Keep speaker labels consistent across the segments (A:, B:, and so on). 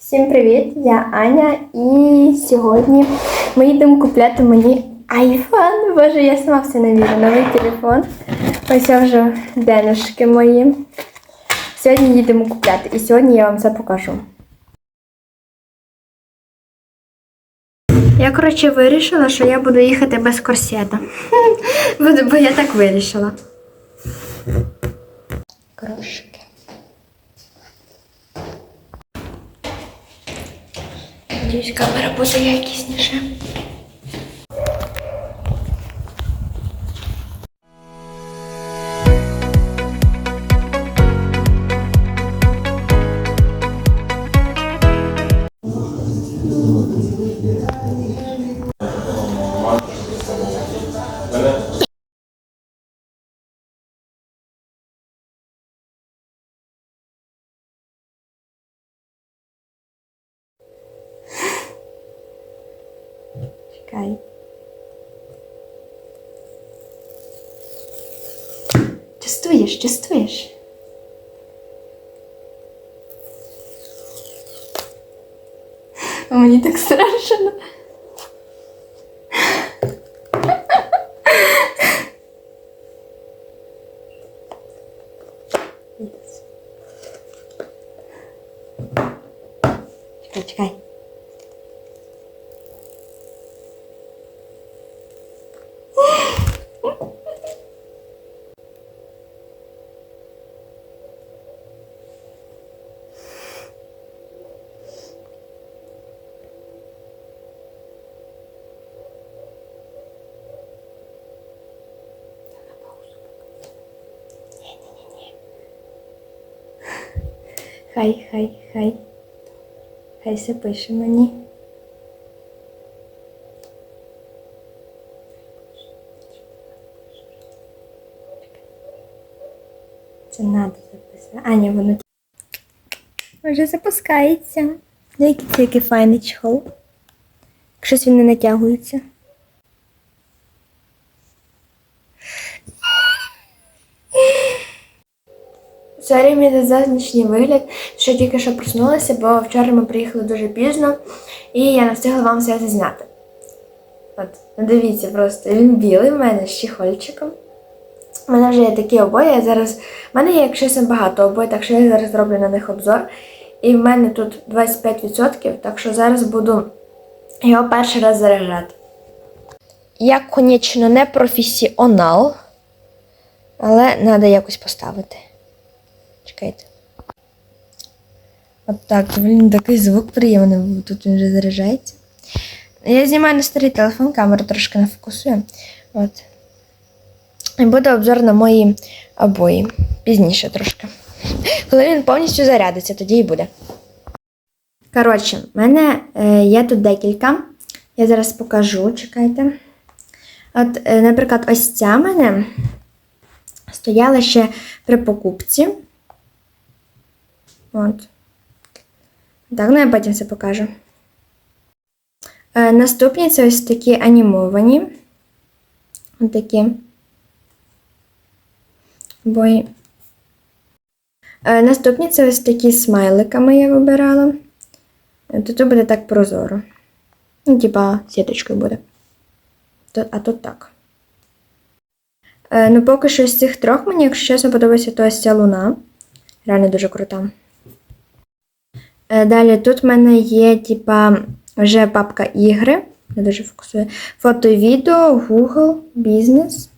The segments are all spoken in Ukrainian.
A: Всім привіт! Я Аня, і сьогодні ми їдемо купляти мені айфон. Боже, я сама все не вірю. Новий телефон. Ось я вже денежки мої. Сьогодні їдемо купляти, і сьогодні я вам це покажу. Я, коротше, вирішила, що я буду їхати без корсета. Бо я так вирішила. Крошки. Надіюсь, камера буде якісніше. Чекай. Частуєш, частуєш. А Мені так страшно. Хай, хай, хай. Хай все пише мені. Це надо записати. А, ні, воно вже запускається. Який це який файний чехол. Щось він не натягується. Сорі, мій зовнішній вигляд, що тільки що проснулася, бо вчора ми приїхали дуже пізно, і я не встигла вам все зняти. От, ну дивіться, просто він білий в мене з чехольчиком. У мене вже є такі обої, я зараз. У мене є, якщо багато обої, так що я зараз зроблю на них обзор. І в мене тут 25%, так що зараз буду його перший раз заряджати. Я, звісно, не професіонал, але треба якось поставити. Чекайте. От так, блін, такий звук приємний, тут він вже заряджається. Я знімаю на старий телефон, камера трошки не фокусує. От. І буде обзор на мої обої. Пізніше трошки. Коли він повністю зарядиться, тоді і буде. Коротше, в мене е, є тут декілька. Я зараз покажу, чекайте. От, е, наприклад, ось ця мене стояла ще при покупці. От. Так, ну я потім все покажу. Е, наступні це ось такі анімовані. Ось такі. Бої. Е, наступні це ось такі смайликами я вибирала. Е, Тут буде так прозоро. Ну, типа сіточкою буде. А тут так. Е, ну, поки що з цих трьох мені, якщо чесно, подобається то ось ця луна. Реально дуже крута. Е, Далі тут в мене є, типа, вже папка ігри. Я дуже фокусую. Фото відео, Google, бізнес.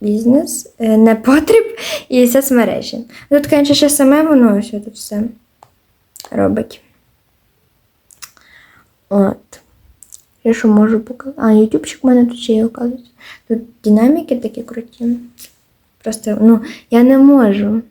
A: Бізнес, е, непотріб і соцмережі. Тут, звісно, ще саме воно ось тут все робить. От. Я що можу показати? А, ютубчик в мене тут ще є, оказується. Тут динаміки такі круті. Просто, ну, я не можу.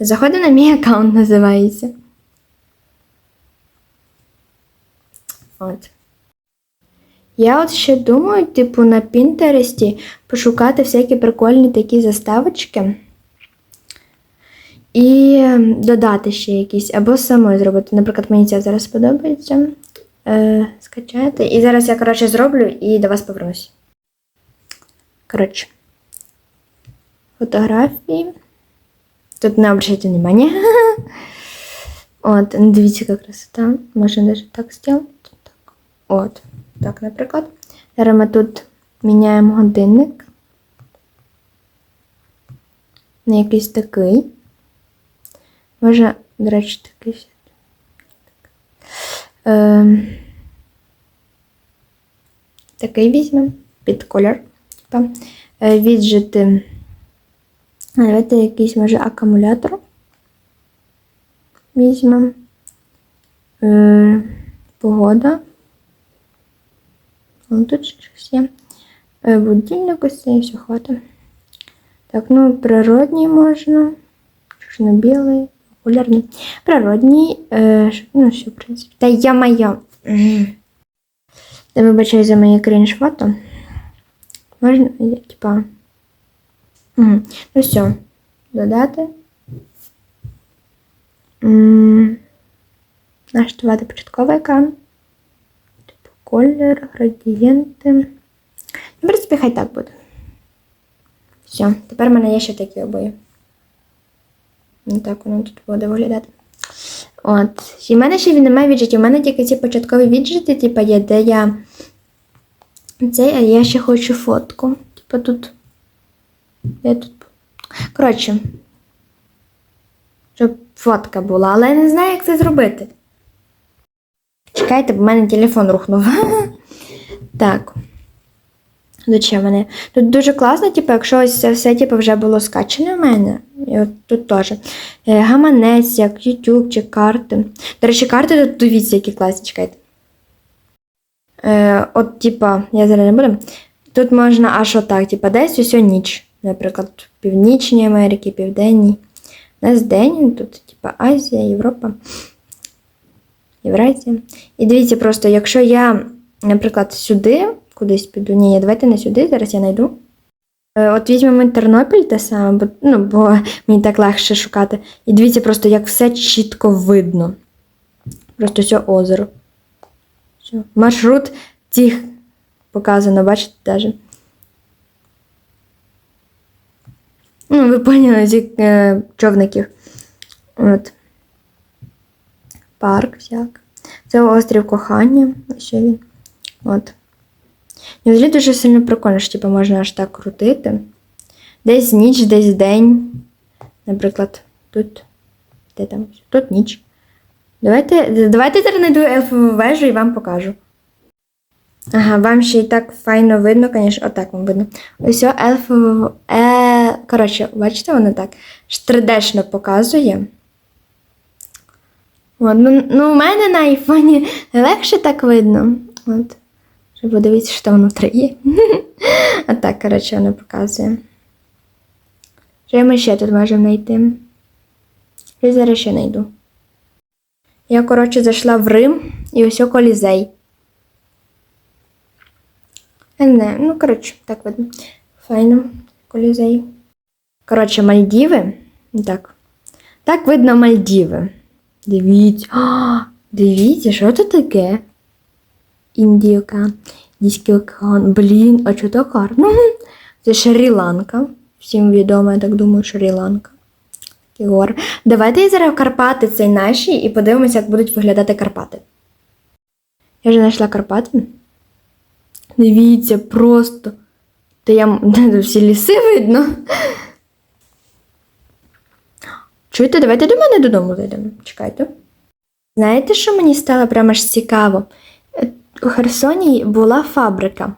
A: Заходи на мій аккаунт називається. От. Я от ще думаю, типу, на Пінтересті пошукати всякі прикольні такі заставочки. І додати ще якісь, або самою зробити. Наприклад, мені ця зараз подобається. Е, скачати. І зараз я, коротше, зроблю і до вас повернусь. Коротше. Фотографії. Тут не обращайте внимание. От, дивіться, яка красота. Можна навіть так зробити. От. Так, наприклад. Зараз ми тут міняємо годинник. На якийсь такий. Може, до речі, такий. Ем, такий візьмемо під колір. Типа. Е, віджити. Давайте якийсь, може, акумулятор. Візьмемо. Е, погода. Вон тут щось є. Будильник ось цей, все хватить. Так, ну, природній можна. Чорно-білий, популярний. Природній. Е, ну, все, в принципі. Та я моя. Я вибачаю за моє крінж фото. Можна, я, типа. Ну все. Додати. М, Налаштувати початковий екран. Колір, градієнти. Ну, в принципі, хай так буде. Все, тепер в мене є ще такі обої. Ну так воно тут буде виглядати. От. І в мене ще немає віджитів. У мене тільки ці початкові віджити, типу, є, де я. Цей, а я ще хочу фотку. Типу тут. Де тут? Коротше. Щоб фотка була, але я не знаю, як це зробити. Чекайте, бо в мене телефон рухнув. Так. Тут ще в мене. Тут дуже класно, типу, якщо ось це все типу, вже було скачане в мене. І от тут теж. Е, Гаманець, як YouTube чи карти. До речі, карти тут дивіться, які класні, чекайте. Е, от, типа, я зараз не буду. Тут можна аж отак, типа, десь усю ніч. Наприклад, в Північній Америці, Південній. У нас день, тут, типа, Азія, Європа, Євразія. І дивіться, просто, якщо я, наприклад, сюди кудись піду. Ні, давайте не сюди, зараз я знайду. Е, От візьмемо Тернопіль те саме, бо, ну, бо мені так легше шукати. І дивіться просто, як все чітко видно. Просто все озеро. Все. Маршрут цих показано, бачите, навіть. Ну, ви поняли, цих е, човників. От. Парк всяк. Це острів кохання. Ось він. От. І дуже сильно прикольно, що типу, можна аж так крутити. Десь ніч, десь день. Наприклад, тут. Де там? Тут ніч. Давайте, давайте зараз знайду елфову вежу і вам покажу. Ага, вам ще і так файно видно, звісно, отак вам видно. Ось елфову. Е... Коротше, бачите, воно так 3D-шно показує. От, ну, ну, у мене на айфоні легше так видно. От. Щоб подивитися, що там внутрі є. А так, коротше, воно показує. Що ми ще тут можемо знайти? Я зараз ще знайду. Я, коротше, зайшла в Рим і ось колізей. Не ну, коротше, так видно. Файно, колізей. Коротше, Мальдіви. Так. Так видно Мальдіви. Дивіться. Дивіться, що це таке? Індія океан, Індійський океан. Блін, а чого так гарно? Це Шрі-Ланка. Всім відомо, я так думаю, Шрі-Ланка. Такі гори. Давайте я зараз в Карпати цей наші і подивимося, як будуть виглядати Карпати. Я вже знайшла Карпати. Дивіться, просто. Та я всі ліси видно. Чуєте, давайте до мене додому зайдемо. Чекайте. Знаєте, що мені стало прямо аж цікаво? Е, У Херсоні була фабрика.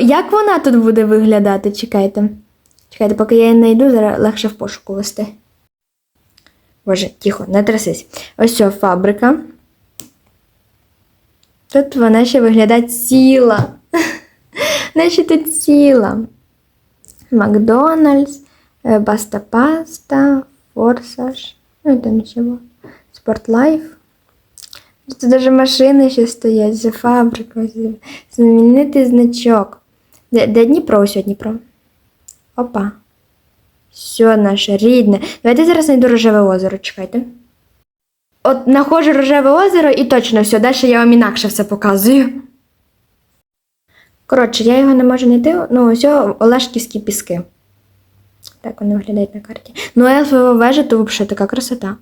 A: Як вона тут буде виглядати? Чекайте. Чекайте, поки я її знайду, зараз легше в пошуку вести. Боже, тихо, не трясись. Ось ця фабрика. Тут вона ще виглядає ціла. Вона тут ціла. Макдональдс, е, Баста Паста, Форсаж. Ну і там ще. Спортлайф. Тут навіть машини ще стоять, за фабрика, знаменитий значок. Де, де Дніпро? Ось Дніпро. Опа. Все наше рідне. Давайте зараз знайду рожеве озеро, чекайте. От знаходжу рожеве озеро і точно все, далі я вам інакше все показую. Коротше, я його не можу знайти, ну ось Олешківські піски. Так вони виглядають на карті. Ну, елфова вежа, то взагалі така красота.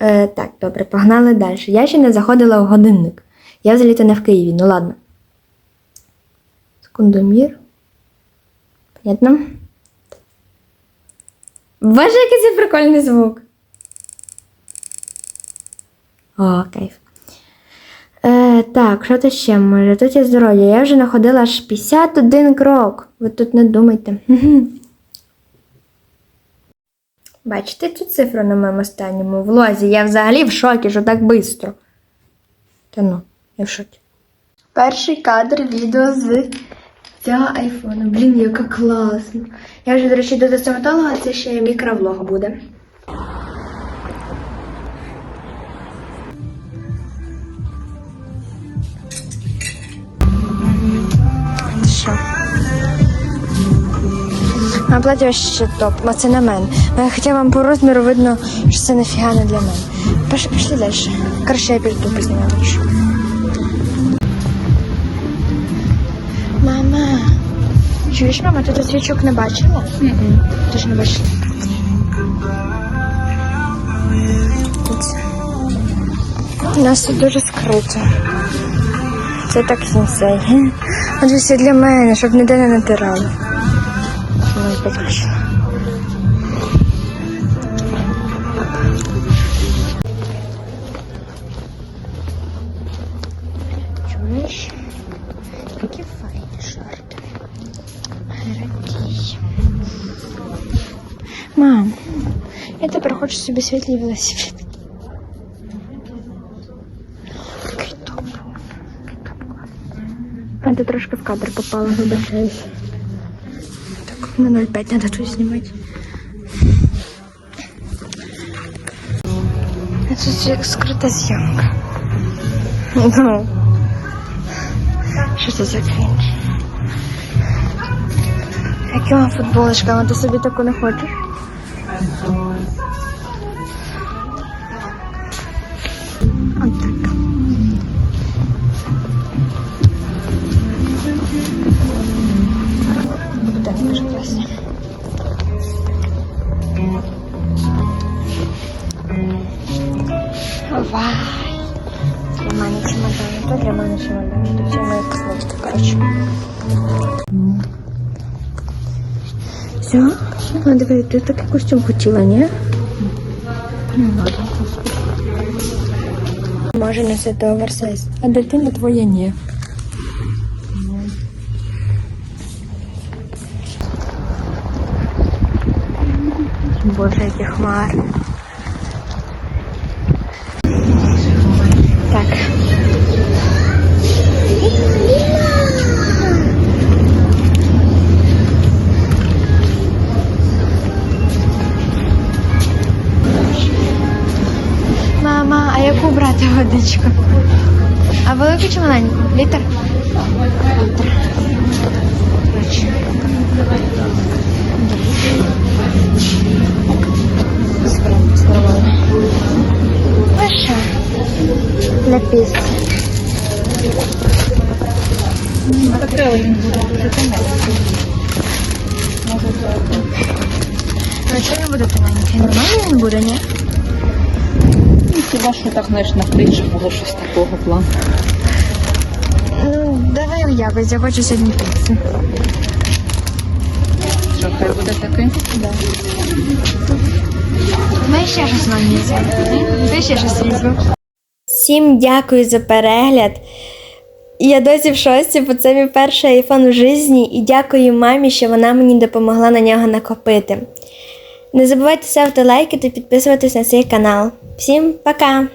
A: Е, так, добре, погнали далі. Я ще не заходила в годинник. Я взагалі-то не в Києві, ну ладно. Секундомір. Понятно? Боже, який це прикольний звук. О, кайф. Так, що тут ще може? Тут є здоров'я. Я вже находила аж 51 крок. Ви тут не думайте. Бачите цю цифру на моєму останньому влозі? Я взагалі в шокі, що так швидко. Та ну, я в шокі. Перший кадр відео з цього айфону. Блін, яка класно. Я вже, до речі, до стоматолога, це ще мікровлог буде. А ще топ, а це на мене. Хоча вам по розміру видно, що це нафіга не для мене. Пішли, пішли далі. Краще я піду познімаю. Мама. Чуєш, мама, ти тут свічок не бачила? Ти ж не бачила. У нас тут дуже скрито. Це так сенсей. Отже, все для мене, щоб ніде не натирали. Шорти. Гарантій. Мам, я тепер хочу собі світлі велосипед. А ти трошки в кадр попала, вибачаюсь. На 0,5 надо тут снимать. Это зйомка. Ну. что это за крінж? Якими футболочками? Ти собі таку не хочеш? Для мене чемодан, то для мене чемодан. Тут всі мої косметики, коротше. Все? А, диви, ти такий костюм хотіла, ні? Може носити оверсайз, а дитина твоя ні. Боже, які хмари. чиста водичка. А велика чи маленька? Літр? Літр. Паша. Написано. Открыла его.
B: Ну, що так, знаєш, на фрижі було щось такого плану.
A: Ну, давай якось, я хочу сьогодні піцу.
B: Що хай буде такий?
A: Ми ще щось нам візьмемо. Ти ще щось візьмемо. Всім дякую за перегляд. Я досі в шості, бо це мій перший айфон у житті, і дякую мамі, що вона мені допомогла на нього накопити. Не забувайте ставити лайки та підписуватись на цей канал. Всім пока!